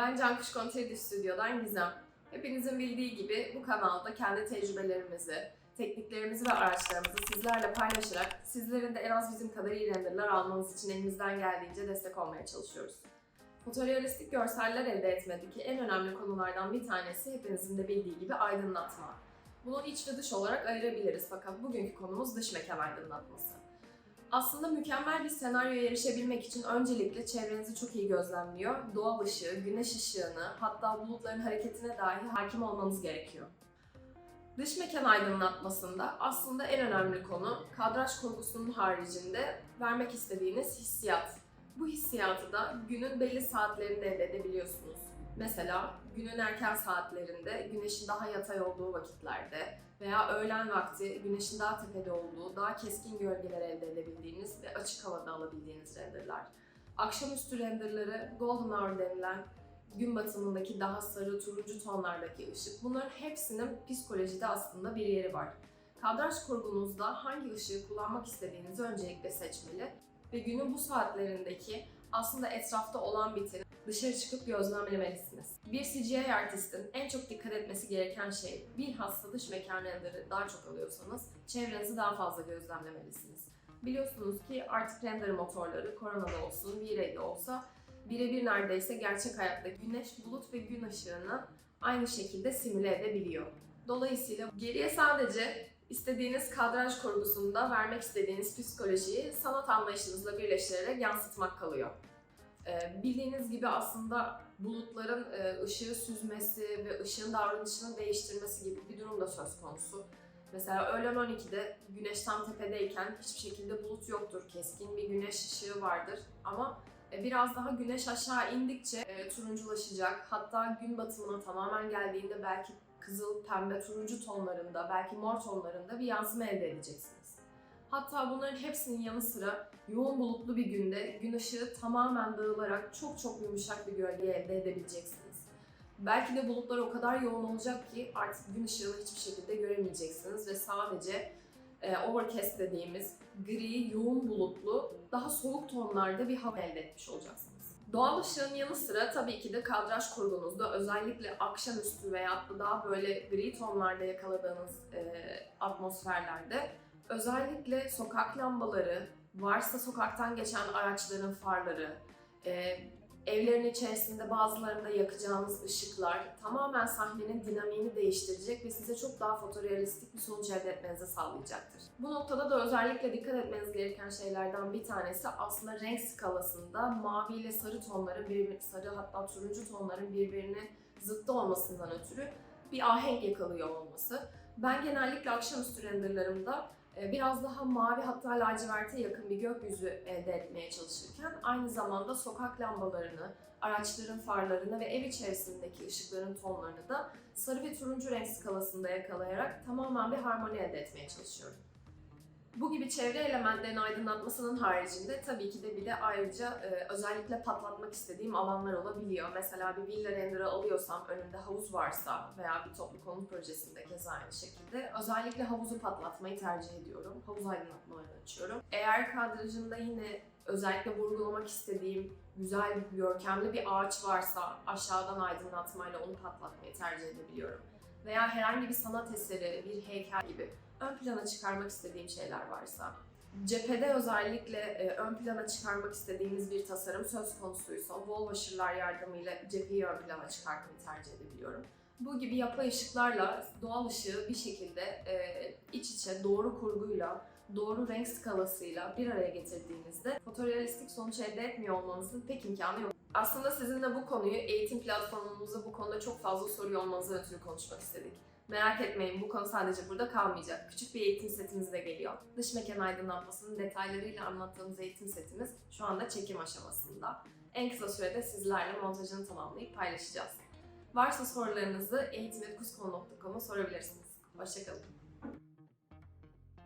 ben Can Kuş Kontredi Stüdyo'dan Gizem. Hepinizin bildiği gibi bu kanalda kendi tecrübelerimizi, tekniklerimizi ve araçlarımızı sizlerle paylaşarak sizlerin de en az bizim kadar iyi renderlar almanız için elimizden geldiğince destek olmaya çalışıyoruz. Fotorealistik görseller elde etmedeki en önemli konulardan bir tanesi hepinizin de bildiği gibi aydınlatma. Bunu iç ve dış olarak ayırabiliriz fakat bugünkü konumuz dış mekan aydınlatması. Aslında mükemmel bir senaryoya erişebilmek için öncelikle çevrenizi çok iyi gözlemliyor, doğal ışığı, güneş ışığını, hatta bulutların hareketine dahi hakim olmanız gerekiyor. Dış mekan aydınlatmasında aslında en önemli konu kadraj kurgusunun haricinde vermek istediğiniz hissiyat. Bu hissiyatı da günün belli saatlerinde elde edebiliyorsunuz. Mesela günün erken saatlerinde, güneşin daha yatay olduğu vakitlerde veya öğlen vakti güneşin daha tepede olduğu, daha keskin gölgeler elde ve açık havada alabildiğiniz renderlar. Akşamüstü renderları golden hour denilen gün batımındaki daha sarı turuncu tonlardaki ışık. Bunların hepsinin psikolojide aslında bir yeri var. Kadraj kurgunuzda hangi ışığı kullanmak istediğinizi öncelikle seçmeli ve günün bu saatlerindeki aslında etrafta olan biteni dışarı çıkıp gözlemlemelisiniz. Bir CGI artistin en çok dikkat etmesi gereken şey bilhassa dış mekan renderı daha çok alıyorsanız çevrenizi daha fazla gözlemlemelisiniz. Biliyorsunuz ki artık render motorları koronada olsun, V-Ray'de olsa birebir neredeyse gerçek hayatta güneş, bulut ve gün ışığını aynı şekilde simüle edebiliyor. Dolayısıyla geriye sadece istediğiniz kadraj kurgusunda vermek istediğiniz psikolojiyi sanat anlayışınızla birleştirerek yansıtmak kalıyor. Ee, bildiğiniz gibi aslında bulutların e, ışığı süzmesi ve ışığın davranışını değiştirmesi gibi bir durum da söz konusu. Mesela öğlen 12'de güneş tam tepedeyken hiçbir şekilde bulut yoktur. Keskin bir güneş ışığı vardır ama e, biraz daha güneş aşağı indikçe e, turunculaşacak. Hatta gün batımına tamamen geldiğinde belki kızıl, pembe, turuncu tonlarında, belki mor tonlarında bir yansıma elde edeceksiniz. Hatta bunların hepsinin yanı sıra yoğun bulutlu bir günde gün ışığı tamamen dağılarak çok çok yumuşak bir gölge elde edebileceksiniz. Belki de bulutlar o kadar yoğun olacak ki artık gün ışığını hiçbir şekilde göremeyeceksiniz ve sadece e, overcast dediğimiz gri, yoğun bulutlu, daha soğuk tonlarda bir hava elde etmiş olacaksınız. Doğal ışığın yanı sıra tabii ki de kadraj kurgunuzda özellikle akşamüstü veya da daha böyle gri tonlarda yakaladığınız e, atmosferlerde özellikle sokak lambaları, varsa sokaktan geçen araçların farları, e, evlerin içerisinde bazılarında yakacağınız ışıklar tamamen sahnenin dinamiğini değiştirecek ve size çok daha fotorealistik bir sonuç elde etmenizi sağlayacaktır. Bu noktada da özellikle dikkat etmeniz gereken şeylerden bir tanesi aslında renk skalasında mavi ile sarı tonların birbirine, sarı hatta turuncu tonların birbirine zıttı olmasından ötürü bir ahenk yakalıyor olması. Ben genellikle akşamüstü renderlarımda biraz daha mavi hatta laciverte yakın bir gökyüzü elde etmeye çalışırken aynı zamanda sokak lambalarını, araçların farlarını ve ev içerisindeki ışıkların tonlarını da sarı ve turuncu renk skalasında yakalayarak tamamen bir harmoni elde etmeye çalışıyorum. Bu gibi çevre elementlerin aydınlatmasının haricinde tabii ki de bir de ayrıca e, özellikle patlatmak istediğim alanlar olabiliyor. Mesela bir villa render'ı alıyorsam önümde havuz varsa veya bir toplu konut projesinde keza aynı şekilde özellikle havuzu patlatmayı tercih ediyorum. Havuz aydınlatmalarını açıyorum. Eğer kadrajında yine özellikle vurgulamak istediğim güzel, görkemli bir ağaç varsa aşağıdan aydınlatmayla onu patlatmayı tercih edebiliyorum. Veya herhangi bir sanat eseri, bir heykel gibi ön plana çıkarmak istediğim şeyler varsa, cephede özellikle e, ön plana çıkarmak istediğimiz bir tasarım söz konusuysa wall washer'lar yardımıyla cepheyi ön plana çıkartmayı tercih edebiliyorum. Bu gibi yapay ışıklarla doğal ışığı bir şekilde e, iç içe doğru kurguyla, doğru renk skalasıyla bir araya getirdiğinizde fotorealistik sonuç elde etmiyor olmanızın pek imkanı yok. Aslında sizinle bu konuyu eğitim platformumuzda bu konuda çok fazla soruyor olmanızdan ötürü konuşmak istedik. Merak etmeyin bu konu sadece burada kalmayacak. Küçük bir eğitim setimiz de geliyor. Dış mekan aydınlatmasının detaylarıyla anlattığımız eğitim setimiz şu anda çekim aşamasında. En kısa sürede sizlerle montajını tamamlayıp paylaşacağız. Varsa sorularınızı eğitim.kuskonu.com'a sorabilirsiniz. Hoşçakalın.